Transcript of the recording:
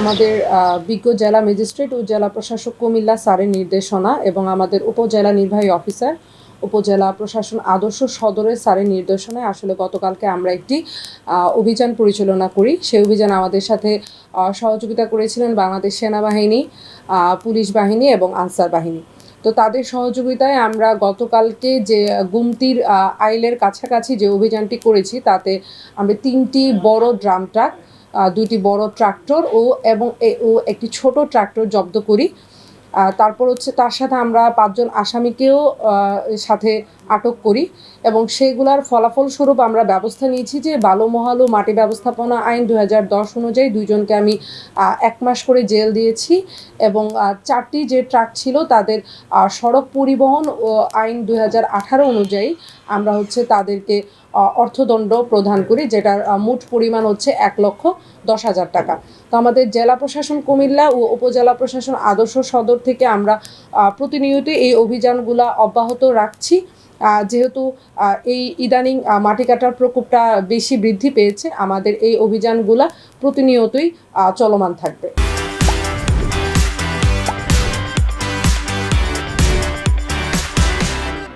আমাদের বিজ্ঞ জেলা ম্যাজিস্ট্রেট ও জেলা প্রশাসক কুমিল্লা স্যারের নির্দেশনা এবং আমাদের উপজেলা নির্বাহী অফিসার, উপজেলা প্রশাসন আদর্শ সদরের স্যারের নির্দেশনায় আসলে গতকালকে আমরা একটি অভিযান পরিচালনা করি। সেই অভিযান আমাদের সাথে সহযোগিতা করেছিলেন বাংলাদেশ সেনাবাহিনী পুলিশ বাহিনী এবং আনসার বাহিনী। তো তাদের সহযোগিতায় আমরা গতকালকে যে গুমতির আইলের কাছাকাছি যে অভিযানটি করেছি, তাতে আমরা তিনটি বড় ড্রাম ট্রাক দুটি বড় ট্রাক্টর ও এবং একটি ছোট ট্রাক্টর জব্দ করি। তারপর হচ্ছে তার সাথে আমরা পাঁচজন আসামিকেও সাথে আটক করি এবং সেগুলার ফলাফল স্বরূপ আমরা ব্যবস্থা নিয়েছি যে বালুমহাল ও মাটি ব্যবস্থাপনা আইন দু দশ অনুযায়ী দুইজনকে আমি এক মাস করে জেল দিয়েছি এবং চারটি যে ট্রাক ছিল তাদের সড়ক পরিবহন ও আইন আঠারো অনুযায়ী আমরা হচ্ছে তাদেরকে অর্থদণ্ড প্রদান করি, যেটার মোট পরিমাণ হচ্ছে এক লক্ষ দশ হাজার টাকা। তো আমাদের জেলা প্রশাসন কুমিল্লা ও উপজেলা প্রশাসন আদর্শ সদর থেকে আমরা প্রতিনিয়ত এই অভিযানগুলা অব্যাহত রাখছি। যেহেতু এই ইদানিং মাটি কাটার প্রকোপটা বেশি বৃদ্ধি পেয়েছে, আমাদের এই অভিযানগুলা প্রতিনিয়তই চলমান থাকবে।